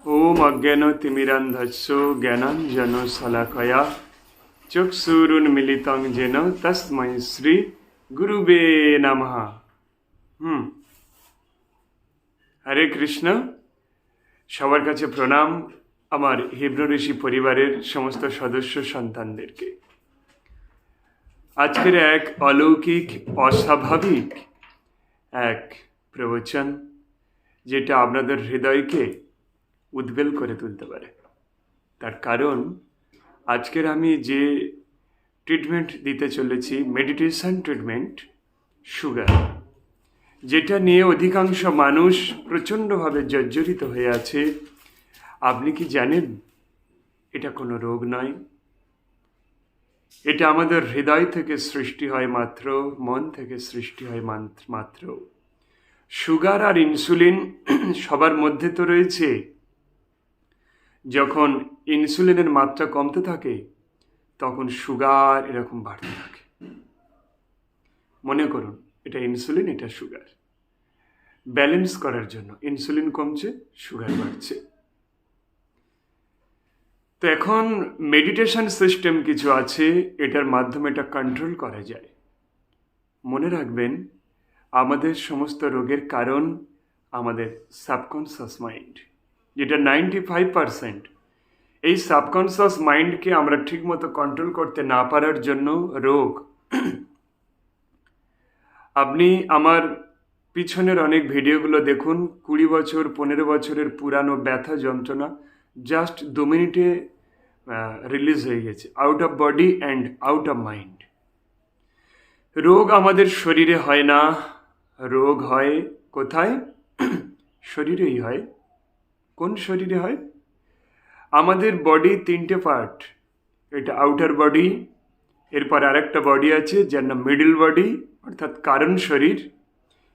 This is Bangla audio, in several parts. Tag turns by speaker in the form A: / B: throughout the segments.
A: ওম অজ্ঞান তিমিরান্ধস্য জ্ঞানাঞ্জন শলাকয়া চক্ষুরুন্মিলিতং যেন তস্মৈ শ্রী গুরুবে নমঃ হুম। হরে কৃষ্ণ। সবার কাছে প্রণাম আমার হিব্রু ঋষি পরিবারের সমস্ত সদস্য সন্তানদেরকে। আজকের এক অলৌকিক, অস্বাভাবিক এক প্রবচন, যেটা আপনাদের হৃদয়কে উদ্বেল করে তুলতে পারে। তার কারণ, আজকের আমি যে ট্রিটমেন্ট দিতে চলেছি মেডিটেশন ট্রিটমেন্ট সুগার যেটা নিয়ে অধিকাংশ মানুষ প্রচণ্ডভাবে জর্জরিত হয়ে আছে, আপনি কি জানেন? এটা কোনো রোগ নয়। এটা আমাদের হৃদয় থেকে সৃষ্টি হয় মাত্র, মন থেকে সৃষ্টি হয় মাত্র- সুগার আর ইনসুলিন সবার মধ্যে তো রয়েছে। যখন ইনসুলিনের মাত্রা কমতে থাকে, তখন সুগার এরকম বাড়তে থাকে। মনে করুন, এটা ইনসুলিন, এটা সুগার। ব্যালেন্স করার জন্য ইনসুলিন কমছে, সুগার বাড়ছে। তো এখন মেডিটেশন সিস্টেম কিছু আছে, এটার মাধ্যমে এটা কন্ট্রোল করা যায়। মনে রাখবেন, আমাদের সমস্ত রোগের কারণ আমাদের সাবকনসিয়াস মাইন্ড। যেটা নাইনটি ফাইভ পারসেন্ট এই সাবকনসিয়াস মাইন্ডকে আমরা ঠিকমতো কন্ট্রোল করতে না পারার জন্য রোগ। আপনি আমার পিছনের অনেক ভিডিওগুলো দেখুন, কুড়ি বছর, পনেরো বছরের পুরানো ব্যথা যন্ত্রণা জাস্ট দু মিনিটে রিলিজ হয়ে গেছে out of body and out of mind রোগ আমাদের শরীরে হয় না। রোগ হয় কোথায়? শরীরেই হয়। কোন শরীরে হয়? আমাদের বডি তিনটে পার্ট এটা আউটার বডি এরপর আরেকটা বডি আছে যার নাম মিডল বডি অর্থাৎ কারণ শরীর,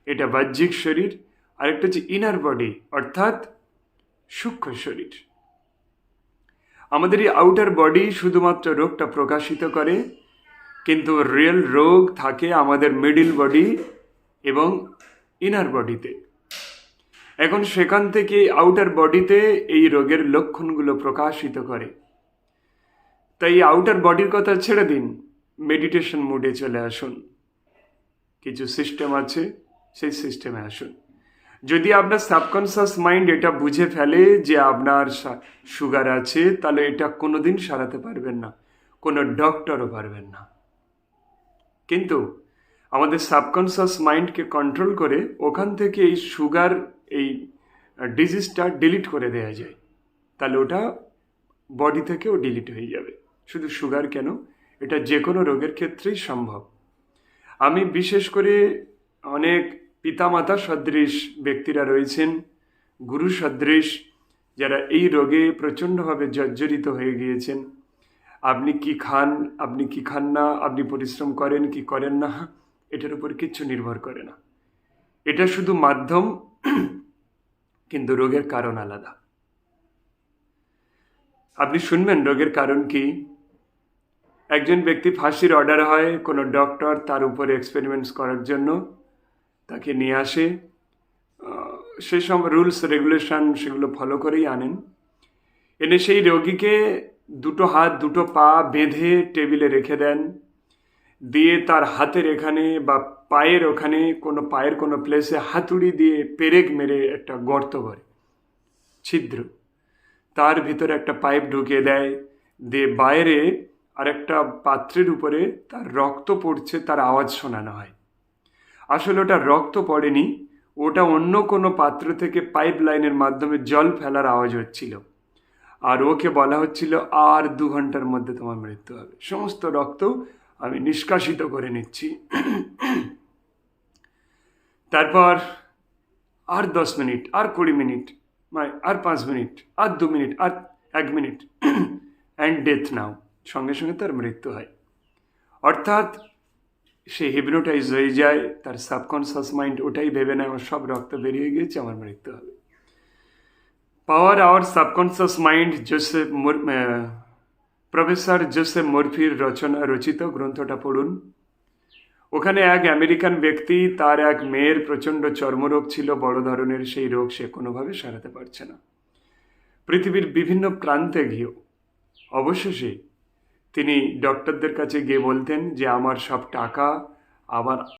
A: এটা বাহ্যিক শরীর, আরেকটা হচ্ছে ইনার বডি অর্থাৎ সূক্ষ্ম শরীর। আমাদের এই আউটার বডি শুধুমাত্র রোগটা প্রকাশিত করে, কিন্তু রিয়েল রোগ থাকে আমাদের মিডল বডি এবং ইনার বডিতে এখন সেখান থেকে আউটার বডিতে এই রোগের লক্ষণগুলো প্রকাশিত করে। তাই আউটার বডির কথা ছেড়ে দিন। মেডিটেশন মুডে চলে আসুন। কিছু সিস্টেম আছে, সেই সিস্টেমে আসুন। যদি আপনার সাবকনসিয়াস মাইন্ড এটা বুঝে ফেলে যে আপনার সুগার আছে, তাহলে এটা কোনোদিন সারাতে পারবেন না। কোনো ডক্টরও পারবেন না। কিন্তু আমাদের সাবকনসিয়াস মাইন্ডকে কন্ট্রোল করে ওখান থেকে এই সুগার এই ডিজিজটা ডিলিট করে দেওয়া যায়, তাহলে ওটা বডি থেকেও ডিলিট হয়ে যাবে। শুধু সুগার কেন? এটা যে কোনো রোগের ক্ষেত্রেই সম্ভব। আমি বিশেষ করে অনেক পিতামাতা সদৃশ ব্যক্তিরা রয়েছেন, গুরু সদৃশ, যারা এই রোগে প্রচণ্ডভাবে জর্জরিত হয়ে গিয়েছেন। আপনি কি খান, আপনি কি খান না, আপনি পরিশ্রম করেন, কি করেন না, এটার উপর কিচ্ছু নির্ভর করে না। এটা শুধু মাধ্যম কিন্তু রোগের কারণ আলাদা। আপনি শুনবেন রোগের কারণ কি? একজন ব্যক্তি ফাঁসির অর্ডার হয় কোনো ডক্টর তার উপরে এক্সপেরিমেন্টস করার জন্য তাকে নিয়ে আসে। আহ, সেই সব রুলস রেগুলেশন সেগুলো ফলো করেই আনেন। এনে সেই রোগীকে দুটো হাত দুটো পা বেঁধে টেবিলে রেখে দেন। দিয়ে তার হাতের এখানে বা পায়ের ওখানে কোনো পায়ের কোনো প্লেসে হাতুড়ি দিয়ে পেরেক মেরে একটা গর্ত করে। ছিদ্র। তার ভিতরে একটা পাইপ ঢুকিয়ে দেয়। দিয়ে বাইরে আরেকটা পাত্রের উপরে তার রক্ত পড়ছে, তার আওয়াজ শোনানো হয়। আসলে ওটা রক্ত পড়েনি, ওটা অন্য কোনো পাত্র থেকে পাইপ লাইনের মাধ্যমে জল ফেলার আওয়াজ হচ্ছিল। আর ওকে বলা হচ্ছিল, আর দু ঘণ্টার মধ্যে তোমার মৃত্যু হবে। সমস্ত রক্ত আমি নিষ্কাশিত করে নিচ্ছি। তারপর আর দশ মিনিট, আর কুড়ি মিনিট মানে আর পাঁচ মিনিট, আর দু মিনিট, আর এক মিনিট। অ্যান্ড ডেথ নাও সঙ্গে সঙ্গে তার মৃত্যু হয়। অর্থাৎ সে হিপনোটাইজ হয়ে যায়, তার সাবকনসিয়াস মাইন্ড ওটাই ভেবে নেয়, আমার সব রক্ত বেরিয়ে গিয়েছে, আমার মৃত্যু হবে। Power our subconscious mind Joseph professor Joseph মরফির রচনা রচিত গ্রন্থটা পড়ুন। ওখানে এক আমেরিকান ব্যক্তি, তার এক মেয়ের প্রচণ্ড চর্মরোগ ছিল, বড় ধরনের সেই রোগ সে কোনোভাবে সারাতে পারছে না। পৃথিবীর বিভিন্ন প্রান্তে গিয়েও অবশেষে তিনি ডক্টরদের কাছে গিয়ে বলতেন যে, আমার সব টাকা, আমার